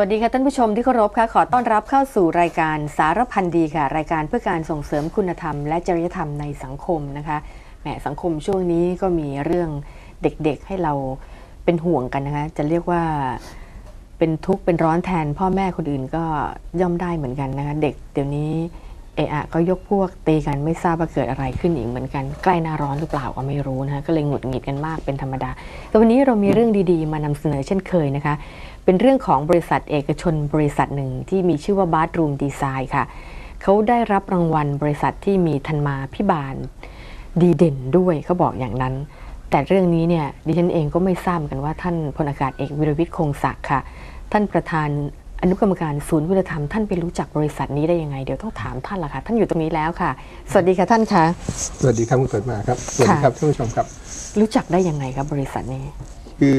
วัสดีค่ะท่านผู้ชมที่เคารพค่ะขอต้อนรับเข้าสู่รายการสารพันธ์ดีค่ะ รายการเพื่อการส่งเสริมคุณธรรมและจริยธรรมในสังคมนะคะแหมสังคมช่วงนี้ก็มีเรื่องเด็กๆให้เราเป็นห่วงกันนะคะจะเรียกว่าเป็นทุกข์เป็นร้อนแทน พ่อแม่คนอื่นก็ย่อมได้เหมือนกันนะคะเด็กเดี๋ยวนี้เอะอะก็ยกพวกตีกันไม่ทราบว่าเกิดอะไรขึ้นอีกเหมือนกัน ใกล้หน้าร้อนหรือเปล่าก็ไม่รู้นะคะก็เลยหงุดหงิดกันมากเป็นธรรมดาแต่วันนี้เรามีเรื่องดีๆ มานำเสนอเช่นเคยนะคะ เป็นเรื่องของบริษัทเอกชนบริษัทหนึ่งที่มีชื่อว่า Bathroom Design ค่ะ เขาได้รับรางวัลบริษัทที่มีธันมาพิบาลดีเด่นด้วยเขาบอกอย่างนั้น แต่เรื่องนี้เนี่ยดิฉันเองก็ไม่ทราบเหมือนกันว่าท่านพลอากาศเอกวิรวิทย์คงศักดิ์ค่ะ ท่านประธานอนุกรรมการศูนย์วิทยธรรมท่านไปรู้จักบริษัทนี้ได้ยังไงเดี๋ยวต้องถามท่านละค่ะ ท่านอยู่ตรงนี้แล้วค่ะ สวัสดีค่ะท่านคะสวัสดีครับคุณเปิดมาครับสวัสดีครับท่านผู้ชมครับ รู้จักได้ยังไงครับบริษัทนี้ คือ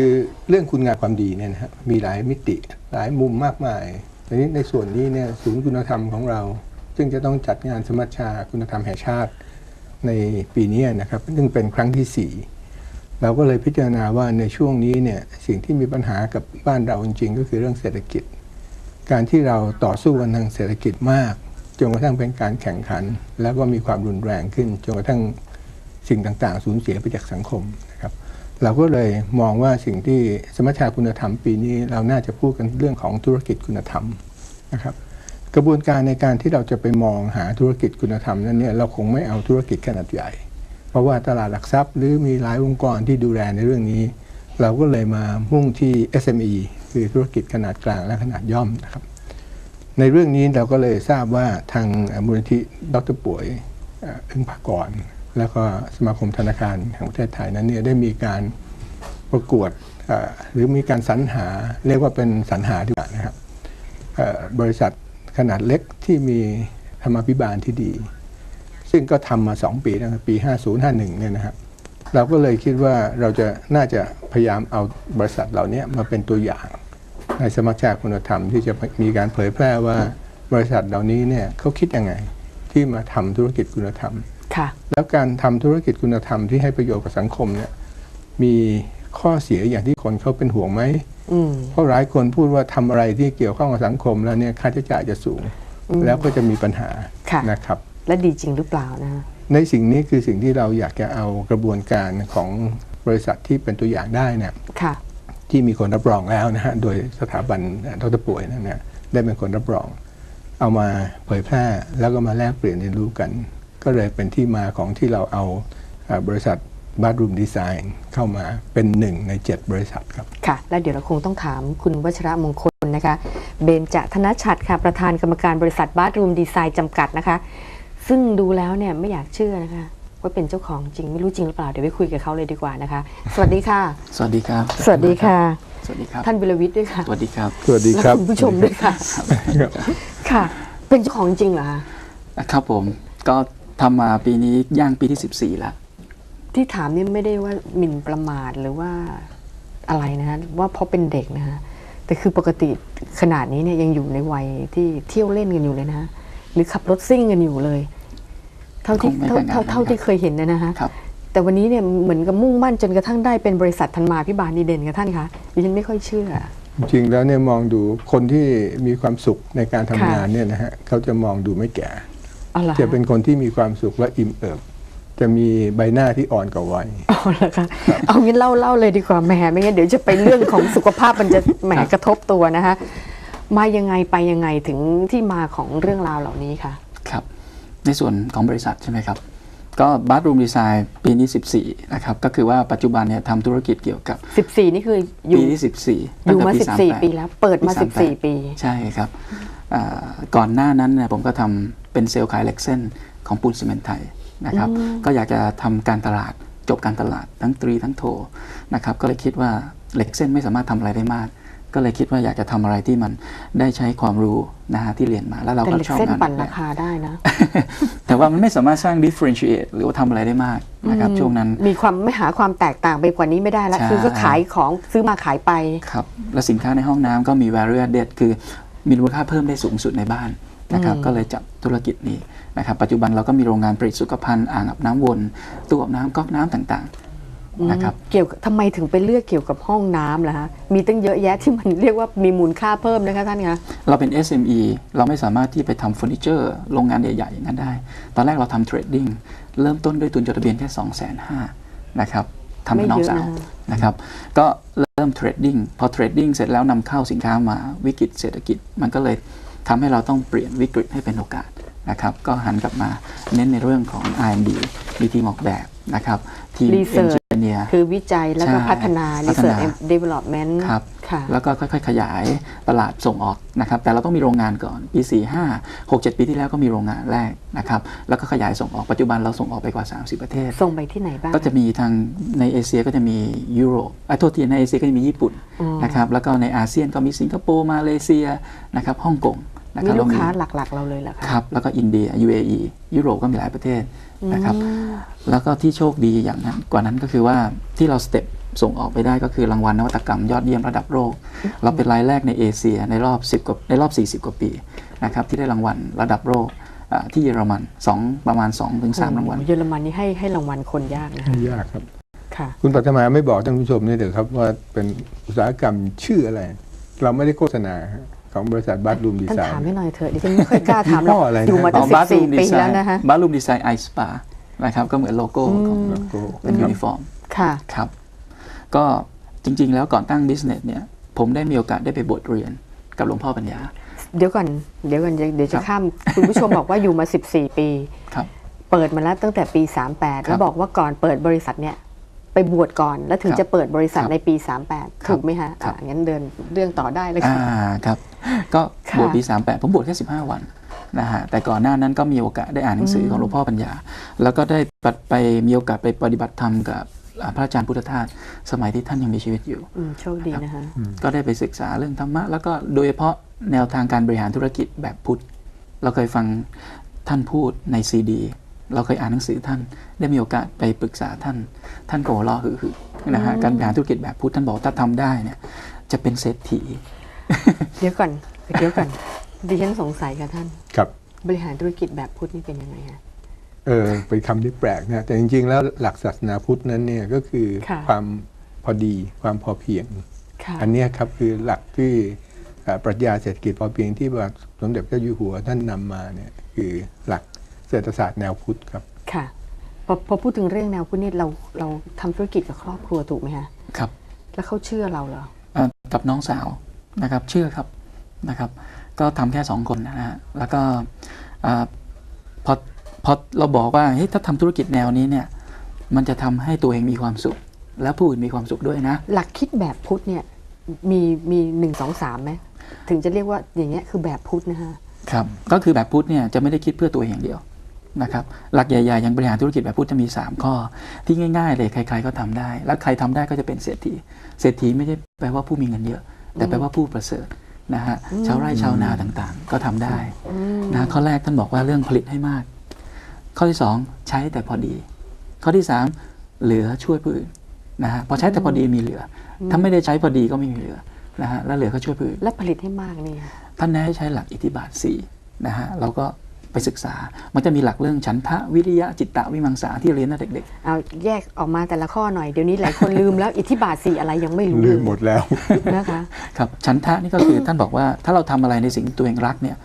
เรื่องคุณงามความดีเนี่ยนะฮะมีหลายมิติหลายมุมมากมายทีนี้ในส่วนนี้เนี่ยศูนย์คุณธรรมของเรา ซึ่งจะต้องจัดงานสมัชชาคุณธรรมแห่งชาติในปีนี้นะครับซึ่งเป็นครั้งที่ 4 เราก็เลยพิจารณาว่าในช่วงนี้เนี่ยสิ่งที่มีปัญหากับบ้านเราจริงๆก็คือเรื่องเศรษฐกิจ การที่เราต่อสู้กันทางเศรษฐกิจมากจนกระทั่งเป็นการแข่งขัน แล้วก็มีความรุนแรงขึ้นจนกระทั่งสิ่งต่างๆ สูญเสียไปจากสังคม เราก็เลยมองว่าสิ่งที่สมัชชาคุณธรรมปีนี้ เราน่าจะพูดกันเรื่องของธุรกิจคุณธรรมนะครับ กระบวนการในการที่เราจะไปมองหาธุรกิจคุณธรรมนั้นเนี่ยเราคงไม่เอาธุรกิจขนาดใหญ่ เพราะว่าตลาดหลักทรัพย์ หรือมีหลายองค์กรที่ดูแลในเรื่องนี้ เราก็เลยมามุ่งที่ SME คือธุรกิจขนาดกลางและขนาดย่อมนะครับ ในเรื่องนี้เราก็เลยทราบว่าทางมูลนิธิดรป่วยอึ้งภากร แล้วก็สมาคมธนาคารแห่งประเทศไทยนั้นเนี่ยได้มีการประกวดหรือมีการสรรหาเรียกว่าเป็นสรรหาดีกว่านะครับบริษัทขนาดเล็กที่มีธรรมาภิบาลที่ดี ซึ่งก็ทำมา 2 ปีนะครับปี 5051เนี่ยนะครับเราก็เลยคิดว่าเราจะน่าจะพยายามเอาบริษัทเหล่านี้มาเป็นตัวอย่าง ในสมัชชาคุณธรรมที่จะมีการเผยแพร่ว่าบริษัทเหล่านี้เนี่ยเขาคิดยังไงที่มาทำธุรกิจคุณธรรม แล้วการทำธุรกิจคุณธรรมที่ให้ประโยชน์กับสังคมเนี่ยมีข้อเสียอย่างที่คนเขาเป็นห่วงไหมอืมเพราะหลายคนพูดว่าทำอะไรที่เกี่ยวข้องกับสังคมแล้วเนี่ยค่าใช้จ่ายจะสูง แล้วก็จะมีปัญหาค่ะนะครับ และดีจริงหรือเปล่านะในสิ่งนี้คือสิ่งที่เราอยากจะเอากระบวนการของบริษัทที่เป็นตัวอย่างได้เนี่ยค่ะที่มีคนรับรองแล้วนะฮะโดยสถาบันดรป่วยนั่นเนี่ยได้เป็นคนรับรอง เอามาเผยแพร่แล้วก็มาแลกเปลี่ยนเรียนรู้กัน ก็เลยเป็นที่มาของที่เราเอาเอ่อบริษัทบ a ร์ r รูมดีไซน์เข้ามาเป็นหนึ่งใน 7 บริษัทครับ ค่ะ แล้วเดี๋ยวเราคงต้องถามคุณวัชระมงคลนะคะ เบญจธนชัดค่ะ ประธานกรรมการบริษัทบาร์รูมดีไซน์จำกัดนะคะ ซึ่งดูแล้วเนี่ยไม่อยากเชื่อนะคะว่าเป็นเจ้าของจริงไม่รู้จริงหรือเปล่า เดี๋ยวไปคุยกับเขาเลยดีกว่านะคะ สวัสดีค่ะ สวัสดีครับ สวัสดีค่ะ สวัสดีครับ ท่านวิรวิทย์ด้วยค่ะ สวัสดีครับ สวัสดีครับและคุณผู้ชมด้วยค่ะ ค่ะ เป็นเจ้าของจริงเหรอคะ ครับผม ก็ ทำมาปีนี้ย่างปีที่ 14 แล้ว ที่ถามนี่ไม่ได้ว่าหมิ่นประมาทหรือว่าอะไรนะคะว่าเพราะเป็นเด็กนะคะแต่คือปกติขนาดนี้เนี่ยยังอยู่ในวัยที่เที่ยวเล่นกันอยู่เลยนะหรือขับรถซิ่งกันอยู่เลย เท่าที่คงไม่เท่าขนาดนั้นเท่าเท่าที่ครับเคยเห็นนะนะคะครับแต่วันนี้เนี่ยเหมือนกับมุ่งมั่นจนกระทั่งได้เป็นบริษัทธันมาพิบาลดีเด่นกับท่านคะดิฉันไม่ค่อยเชื่อ จริงๆแล้วเนี่ยมองดูคนที่มีความสุขในการทำค่ะงานเนี่ยนะฮะเขาจะมองดูไม่แก่ เอาละจะเป็นคนที่มีความสุขและอิ่มเอิบ จะมีใบหน้าที่อ่อนกว่าวัยเอาละค่ะเอางี้เล่าเล่าเลยดีกว่าแหมไม่งั้นเดี๋ยวจะไปเรื่องของสุขภาพมันจะแหมกระทบตัวนะคะมายังไงไปยังไงถึงที่มาของเรื่องราวเหล่านี้ค่ะครับ ในส่วนของบริษัทใช่ไหมครับ ก็บ a ร์ r รูมดีไซน์ปีนี้ 14 นะครับ ก็คือว่าปัจจุบันเนี่ยทำธุรกิจเกี่ยวกับ 14 นี่คืออยู่ปีที่14 อยู่มาตั้งแต่14 ปีแล้ว เปิดมา 14 ปี ใช่ครับอ่า ก่อนหน้านั้นเนี่ยผมก็ทำเป็นเซลล์ขายเหล็กเส้นของปูนซีเมนต์ไทยนะครับก็อยากจะทำการตลาดจบการตลาดทั้งตรีทั้งโทนะครับก็เลยคิดว่าเหล็กเส้นไม่สามารถทำอะไรได้มาก ก็เลยคิดว่าอยากจะทำอะไรที่มันได้ใช้ความรู้นะฮะที่เรียนมาแล้วเราแต่ก็เหล็กชอบเส้นงานปั่นแบราบคาได้นะ แต่ว่ามันไม่สามารถสร้าง differentiate หรือว่าทำอะไรได้มากนะครับช่วงนั้นมีความไม่หาความแตกต่างไปกว่านี้ไม่ได้แล้วใช่คือก็ขายของซื้อมาขายไปครับและสินค้าในห้องน้ำก็มี value added คือ มีมูลค่าเพิ่มได้สูงสุดในบ้านนะครับก็เลยจับธุรกิจนี้นะครับปัจจุบันเราก็มีโรงงานผลิตสุขภัณฑ์อ่างอาบน้ำวนตู้อาบน้ำก๊อกน้ำต่างๆนะครับเกี่ยวกับทำไมถึงไปเลือกเกี่ยวกับห้องน้ำล่ะฮะมีตั้งเยอะแยะที่มันเรียกว่ามีมูลค่าเพิ่มนะคะท่านคะเราเป็น SME เราไม่สามารถที่ไปทำเฟอร์นิเจอร์โรงงานใหญ่ๆอย่างนั้นได้ ตอนแรกเราทำเทรดดิ้งเริ่มต้นด้วยทุนจดทะเบียนแค่ 2 5 0 0 0 0นะครับ ทำกับน้องสาวไม่เยอะนะนะครับ ก็เริ่มเทรดดิ้งพอเทรดดิ้งเสร็จแล้วนำเข้าสินค้ามาวิกฤตเศรษฐกิจ มันก็เลยทำให้เราต้องเปลี่ยนวิกฤตให้เป็นโอกาสนะครับ ก็หันกลับมาเน้นในเรื่องของ R&D มีทีมออกแบบนะครับทีม Research เอนจิ เนียร์คือวิจัยแล้วก็ใช่พัฒนาพัฒนา research and development ครับค่ะแล้วก็ค่อยๆ ขยายตลาดส่งออกนะครับแต่เราต้องมีโรงงานก่อนปี 4 5 6 7 ปีที่แล้วก็มีโรงงานแรกนะครับแล้วก็ขยายส่งออกปัจจุบันเราส่งออกไปกว่า 30 ประเทศ ส่งไปที่ไหนบ้าง ก็จะมีทางในเอเชียก็จะมียุโรปไอ้โทษทีในเอเชียก็จะมีญี่ปุ่นอืมนะครับแล้วก็ในอาเซียนก็มีสิงคโปร์มาเลเซียนะครับฮ่องกง นะคมีรับลูกค้าแวหลักๆ เราเลยเหรอคะครับ แล้วก็อินเดีย UAE ยุโรปก็มีหลายประเทศนะครับอืมแล้วก็ที่โชคดีอย่างนั้น กว่านั้นก็คือว่าที่เราสเต็ปส่งออกไปได้ก็คือรางวัลนวัตกรรมยอดเยี่ยมระดับโลก เราเป็นรายแรกในเอเชียในรอบ 10กว่าในรอบ 40 กว่าปีนะครับที่ได้รางวัลระดับโลกอ่าที่เยอรมันสองประมาณ2-3ถึง3รางวัล เยอรมันนี่ให้ให้รางวัลคนยากนะไม่ยากครับค่ะคุณปัทมาไม่บอกท่านผู้ชมนี่เถอะครับว่าเป็นอุตสาหกรรมชื่ออะไร เราไม่ได้โฆษณาฮะ ของบริษัทบัตรูมดีท่านไซถามน์ให้หน่อยเถอะดิฉันไม่ค่อยกล้าถามหรยี่ห้ออกอะไรนะอยู่มาตั้งบาร์สิบรูมสี่ดีปีไซแล้วน์นะคะบาร์รูมดีไซน์ไอสปานะครับก็เหมือนโลโก้ของแล้วก็เป็นยูนิฟอร์มค่ะครับ ก็จริง ๆ แล้วก่อนตั้งบิสเนสเนี่ย ผมได้มีโอกาสได้ไปบทเรียนกับหลวงพ่อปัญญา เดี๋ยวก่อนเดี๋ยวก่อนเดี๋ยวจะข้าม คุณผู้ชมบอกว่าอยู่มา 14 ปีครับเปิดมาแล้วตั้งแต่ปี 38 แล้วบอกว่าก่อนเปิดบริษัทเนี่ยไปบวชก่อนแล้วถึงครับจะเปิดบริษัทครับในปีครั38บถูกไหมฮะครับอ่างั้นเดินเรื่องต่อได้เลยอ่าค่ะครับ ก็ค่ะบวชปี38ผมบวชแค่15วันนะฮะแต่ก่อนหน้านั้นก็มีโอกาสได้อ่านหนังสือของหลวงพ่อปัญญา แล้วก็ได้ไปไปมีโอกาสไปปฏิบัติธรรมกับอ่าพระอาจารย์พุทธทาสสมัยที่ท่านยังมีชีวิตอยู่อืมโชคดีนะคะก็ได้ไปศึกษาเรื่องธรรมะ แล้วก็โดยเฉพาะแนวทางการบริหารธุรกิจแบบพุทธ เราเคยฟังท่านพูดในซีดี เราเคยอ่านหนังสือท่าน ได้มีโอกาสไปปรึกษาท่าน ท่านก็หัวเราะคือๆนะฮะการบริหารธุรกิจแบบพุทธท่านบอกถ้าทำได้เนี่ยจะเป็นเศรษฐี เดี๋ยวก่อนเดี๋ยวก่อนดิฉันสงสัยค่ะท่าน ครับ บริหารธุรกิจแบบพุทธนี่เป็นยังไงฮะเออเป็นคำที่แปลกนะแต่จริง ๆ แล้วหลักศาสนาพุทธนั้นเนี่ยก็คือค่ะความพอดีความพอเพียงค่ะอันเนี้ยครับคือหลักที่เอ่อปรัชญาเศรษฐกิจพอเพียงที่บาทสมเด็จพระเจ้าอยู่หัวท่านนำมาเนี่ยคือหลักเศรษฐศาสตร์แนวพุทธครับ ค่ะ พอพอพูดถึงเรื่องแนวพุทธนี่เราเราทำธุรกิจกับครอบครัวถูกไหมฮะ ครับ แล้วเขาเชื่อเราเหรอเอ่อกับน้องสาว นะครับ เชื่อครับนะครับ ก็ทำแค่สองคนนะฮะแล้วก็อ่าพอพอเราบอกว่าเฮ้ยถ้าทำธุรกิจแนวนี้เนี่ยมันจะทำให้ตัวเองมีความสุข และผู้อื่นมีความสุขด้วยนะ หลักคิดแบบพุทธเนี่ยมีมีหนึ่งสองสามไหมถึงจะเรียกว่าอย่างเงี้ยคือแบบพุทธนะฮะครับก็คือแบบพุทธเนี่ยจะไม่ได้คิดเพื่อตัวเองอย่างเดียวนะครับหลักใหญ่ๆอย่างบริหารธุรกิจแบบพุทธจะมี 3 ข้อ ที่ง่ายๆเลยใคร ๆก็ทำได้ แล้วใครทำได้ก็จะเป็นเศรษฐีเศรษฐีไม่ได้แปลว่าผู้มีเงินเยอะ แต่แปลว่าผู้ประเสริฐนะฮะชาวไร่ชาวนาต่างๆ ก็ทำได้นะข้อแรกท่านบอกว่าเรื่องผลิตให้มาก ข้อที่ 2 ใช้แต่พอดี ข้อที่ 3 เหลือช่วยผู้อื่นนะฮะพอใช้แต่พอดีมีเหลืออถ้าไม่ได้ใช้พอดีก็ไม่มีเหลือนะฮะแล้วเหลือก็ช่วยผู้อื่นและผลิตให้มากนี่ท่านแนะให้ใช้หลักอิทธิบาท4นะฮะเราก็ ไปศึกษา มันจะมีหลักเรื่องฉันทะวิริยะจิตตะวิมังสาที่เรียนตั้งแต่เด็กเอาแยกออกมาแต่ละข้อหน่อยเดี๋ยวนี้หลายคนลืมแล้วอิทธิบาทสี่อะไรยังไม่รู้ลืเลมยหมดแล้วนะคะๆครับฉันทะนี่ก็คือท่านบอกว่าถ้าเราทำอะไรในสิ่งที่ตัวเองรักเนี่ย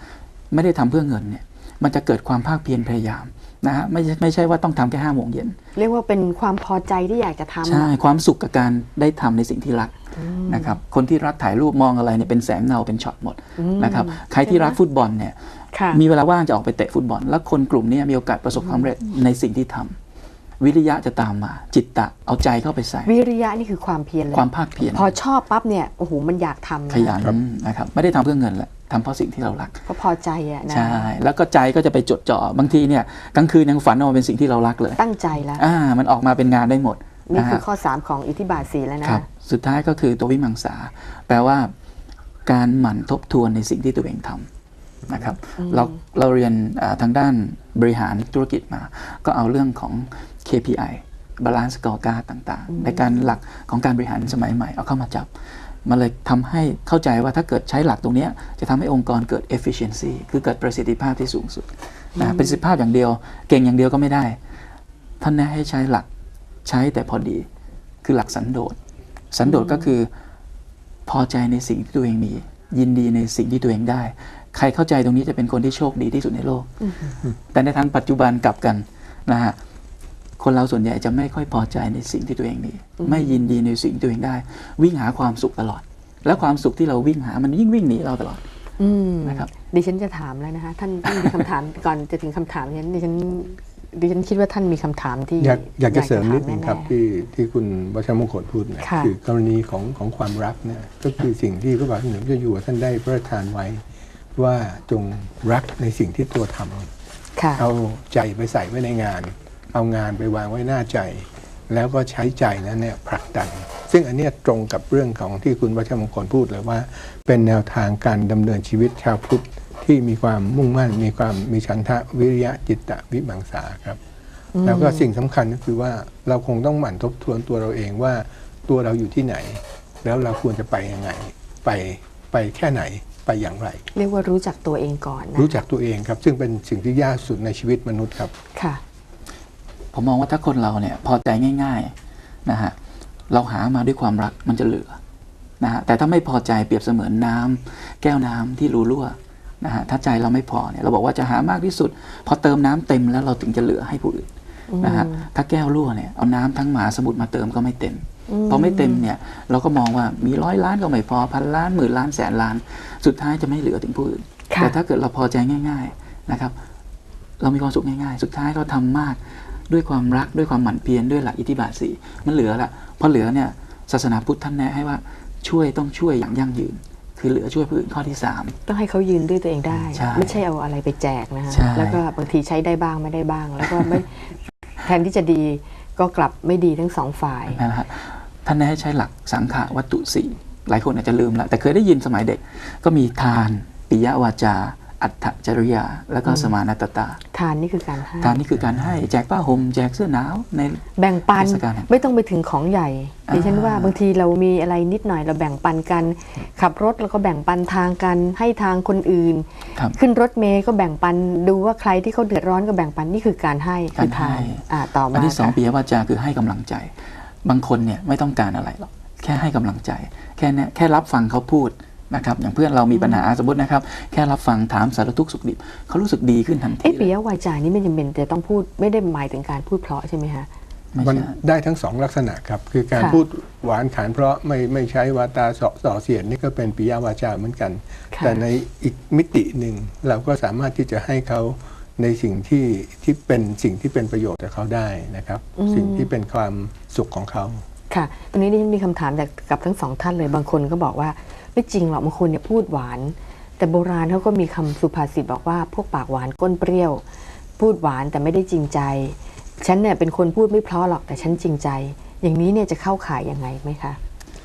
ไม่ได้ทำเพื่อเงินเนี่ยมันจะเกิดความภาคเพียรพยายามนะฮะไม่ใช่ไม่ใช่ว่าต้องทำแค่ห้าโมงเย็นเรียกว่าเป็นความพอใจที่อยากจะทำใช่อะความสุขกับการได้ทำในสิ่งที่รักนะครับคนที่รักถ่ายรูปมองอะไรเนี่ยเป็นแสงเงาเป็นช็อตหมดนะครับใครที่รักฟุตบอลเนี่ยค่ะ มีเวลาว่างจะออกไปเตะฟุตบอล แล้วคนกลุ่มเนี้มีโอกาสประสบความสำเร็จในสิ่งที่ทำวิริยะจะตามมา จิตตะเอาใจเข้าไปใส่ วิริยะนี่คือความเพียรเลยความภาคเพียรพอชอบปั๊บเนี่ยโอ้โหมันอยากทำะขยันนะครับไม่ได้ทำเพื่อเงินแหละทำเพราะสิ่งที่เรารัก ก็พอใจอะนะใช่แล้วก็ใจก็จะไปจดจ่อบางทีเนี่ยกลางคืนยังฝันออกมาเป็นสิ่งที่เรารักเลย ตั้งใจแล้วอ่ามันออกมาเป็นงานได้หมดนี่นะคือฮะข้อ 3 ของอิทธิบาทสีแล้วนะครับสุดท้ายก็คือตัววิมังสา แปลว่าการหมั่นทบทวนในสิ่งที่ตัวเองทำ นะครับเราเราเรียนอ่าทางด้านบริหารธุรกิจมา ก็เอาเรื่องของ KPI Balance Scorecard ต่างๆ ในการหลักของการบริหารสมัยใหม่เอาเข้ามาจับมันเลยทำให้เข้าใจว่าถ้าเกิดใช้หลักตรงเนี้ยจะทำให้องค์กรเกิด efficiency คือเกิดประสิทธิภาพที่สูงสุดนะประสิทธิภาพอย่างเดียว เก่งอย่างเดียวก็ไม่ได้ ท่านแนะให้ใช้หลักใช้แต่พอดี คือหลักสันโดษ สันโดษก็คือพอใจในสิ่งที่ตัวเองมี ยินดีในสิ่งที่ตัวเองได้ ใครเข้าใจตรงนี้จะเป็นคนที่โชคดีที่สุดในโลก แต่ในทางปัจจุบันกลับกันนะฮะคนเราส่วนใหญ่จะไม่ค่อยพอใจในสิ่งที่ตัวเองมีไม่ยินดีในสิ่งที่ตัวเองได้ วิ่งหาความสุขตลอด และความสุขที่เราวิ่งหามันยิ่งวิ่งหนีเราตลอดอืมนะครับดิฉันจะถามแล้วนะคะท่านท่านมีคำถามก่อนจะถึงคำถามนี้ดิฉันดิฉันคิดว่าท่านมีคำถามที่ อยากอยากจะเสริมนิดถานึงครับแๆที่ที่คุณวัชรมงคลพูดเนี่ยค่ะคือกรณีของของความรักเนี่ยก็คือสิ่งที่พระบาทสมเด็จพระเจ้าอยู่หัวท่านได้พระราชทานไว้ ว่าจงรักในสิ่งที่ตัวทำค่ะเอาใจไปใส่ไว้ในงาน เอางานไปวางไว้หน้าใจ แล้วก็ใช้ใจนั้นเนี่ยผลักดัน ซึ่งอันเนี้ยตรงกับเรื่องของที่คุณวัชรมงคลพูดเลยว่า เป็นแนวทางการดำเนินชีวิตชาวพุทธที่มีความมุ่งมั่น มีความมีฉันทะวิริยะจิตตะวิมังสาครับ แล้วก็สิ่งสำคัญก็คือว่าเราคงต้องหมั่นทบทวนตัวเราเองว่าตัวเราอยู่ที่ไหน แล้วเราควรจะไปยังไง ไปไปแค่ไหน ไปอย่างไร เรียกว่ารู้จักตัวเองก่อนนะรู้จักตัวเองครับ ซึ่งเป็นสิ่งที่ยากสุดในชีวิตมนุษย์ครับค่ะ ผมมองว่าถ้าคนเราเนี่ยพอใจง่ายๆนะฮะเราหามาด้วยความรักมันจะเหลือนะฮะแต่ถ้าไม่พอใจเปรียบเสมือนน้ำแก้วน้ำที่รูรั่วนะฮะถ้าใจเราไม่พอเนี่ยเราบอกว่าจะหามากที่สุด พอเติมน้ำเต็มแล้วเราถึงจะเหลือให้ผู้อื่นนะฮะถ้าแก้วรั่วเนี่ยเอาน้ำทั้งมหาสมุทรมาเติมก็ไม่เต็ม พอไม่เต็มเนี่ยเราก็มองว่ามีร้อยล้านก็ไม่พอพันล้านหมื่นล้านแสนล้าน สุดท้ายจะไม่เหลือถึงผู้อื่นค่ะแต่ถ้าเกิดเราพอใจง่าย ๆนะครับ เรามีความสุขง่ายๆ สุดท้ายเราทำมากด้วยความรักด้วยความหมั่นเพียรด้วยหลักอิทธิบาทสี่มันเหลือละพอเหลือเนี่ยศาสนาพุทธท่านแนะให้ว่าช่วยต้องช่วยอย่างยั่งยืน คือเหลือช่วยผู้อื่นข้อที่สามต้องให้เขายืนด้วยตัวเองได้ใช่ไม่ใช่เอาอะไรไปแจกนะฮะใช่แล้วก็บางทีใช้ได้บ้างไม่ได้บ้าง แล้วก็ไม่แทนที่จะดี ก็กลับไม่ดีทั้งสองฝ่ายนะฮะท่านแนะให้ใช้หลักสังขวัตถุสี่หลายคนอาจจะลืมแล้วแต่เคยได้ยินสมัยเด็กก็มีทานปิยวาจา อัตถจริยา แล้วก็สมานตตา ทานนี่คือการให้ทานนี่คือการให้แจกผ้าห่มแจกเสื้อหนาวในแบ่งปันเทศกาลแห่งไม่ต้องไปถึงของใหญ่ดิฉันว่าอ่าบางทีเรามีอะไรนิดหน่อยเราแบ่งปันกัน ขับรถแล้วก็แบ่งปันทางกันให้ทางคนอื่นครับขึ้นรถเมย์ก็แบ่งปันดูว่าใครที่เขาเดือดร้อนก็แบ่งปันนี่คือการให้คือทานการให้อ่าต่ออัมานที่สองค่ะปิยวาจาคือให้กำลังใจ บางคนเนี่ยไม่ต้องการอะไรหรอกแค่ให้กำลังใจ แค่เนี้ยแค่รับฟังเขาพูด นะครับอย่างเพื่อนเรามีปัญหาสมมตินะครับ แค่รับฟังถามสารทุกข์สุขดิบเขารู้สึกดีขึ้นทันทีเอ๊ะเลปิยยวาจานี่ไม่จำเป็นจะต้องพูดไม่ได้หมายถึงการพูดเพราะใช่ไหมคะไม่มันใช่ได้ทั้งสองลักษณะครับ คือการค่ะพูดหวานขานเพราะไม่ไม่ใช้วาตาเสาะส่อเสียดนี่ก็เป็นปิยวาจาเหมือนกันค่ะแต่ในอีกมิติหนึ่งเราก็สามารถที่จะให้เขาในสิ่งที่ที่เป็นสิ่งที่เป็นประโยชน์กับเขาได้นะครับ สิ่งที่เป็นความสุขของเขาค่ะตรงนี้ดิฉันมีคำถามจากกับทั้งสองท่านเลยบางคนก็บอกว่า ไม่จริงหรอกบางคนเนี่ยพูดหวาน แต่โบราณเขาก็มีคำสุภาษิตบอกว่าพวกปากหวานก้นเปรี้ยว พูดหวานแต่ไม่ได้จริงใจ ฉันเนี่ยเป็นคนพูดไม่เพราะหรอกแต่ฉันจริงใจ อย่างนี้เนี่ยจะเข้าข่ายยังไงไหมคะ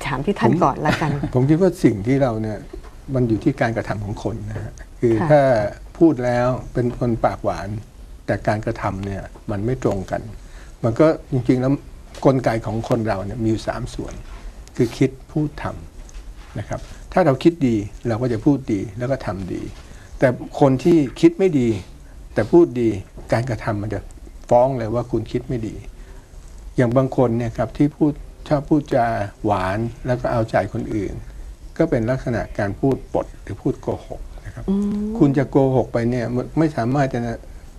ถามที่ท่านผมก่อนละกัน ผมคิดว่าสิ่งที่เราเนี่ยมันอยู่ที่การกระทำของคนนะฮะคือค่ะถ้าพูดแล้วเป็นคนปากหวาน แต่การกระทำเนี่ยมันไม่ตรงกัน มันก็จริงๆแล้วกลไกของคนเราเนี่ยมีอยู่สามส่วน คือคิดพูดทำ นะครับ ถ้าเราคิดดีเราก็จะพูดดีแล้วก็ทำดี แต่คนที่คิดไม่ดี แต่พูดดีการกระทำมันจะฟ้องเลยว่าคุณคิดไม่ดี อย่างบางคนเนี่ยครับที่พูดชอบพูดจาหวานแล้วก็เอาใจคนอื่น ก็เป็นลักษณะการพูดปดหรือพูดโกหกนะครับ คุณจะโกหกไปเนี่ยไม่ไม่สามารถจะ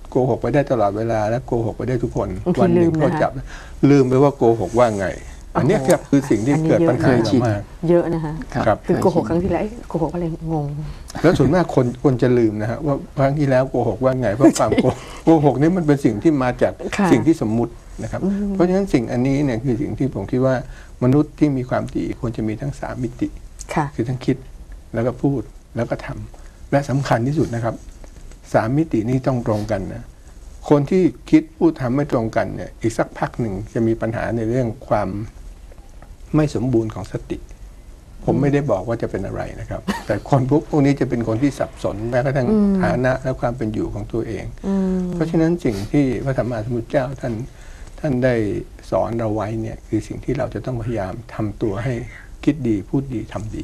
โกหกไปได้ตลอดเวลาและโกหกไปได้ทุกคนบางทีวัหนึ่งลืมก็นะคะจับลืมไปว่าโกหกว่าไง อันเนี้ยครับคือสิ่งที่อันนี้เกิดปัญหาเยอะเรามากเยอะนะคะครับครับคือโกหกครั้งที่แล้วเอ๊ะโกหกอะไรงง แล้วส่วนมากคนคนจะลืมนะฮะว่าครั้งที่แล้วโกหกว่าไงเพราะความโกโกหกนี่มันเป็นสิ่งที่มาจากค่ะสิ่งที่สมมุตินะครับ เพราะฉะนั้นสิ่งอันนี้เนี่ยคือสิ่งที่ผมคิดว่ามนุษย์ที่มีความดีควรจะมีทั้งสามมิติค่ะคือทั้งคิดแล้วก็พูดแล้วก็ทำและสำคัญที่สุดนะครับสามมิตินี้ต้องตรงกันนะคนที่คิดพูดทำไม่ตรงกันเนี่ยอีกสักพักหนึ่งจะมีปัญหาในเรื่องความ ไม่สมบูรณ์ของสติ ผมไม่ได้บอกว่าจะเป็นอะไรนะครับ แต่คนพวกพวกนี้จะเป็นคนที่สับสนแม้กระทั่งฐานะและความเป็นอยู่ของตัวเองอืมเพราะฉะนั้นสิ่งที่พระธรรมสมุทรเจ้าท่านท่านได้สอนเราไว้เนี่ยคือสิ่งที่เราจะต้องพยายามทำตัวให้คิดดีพูดดีทำดี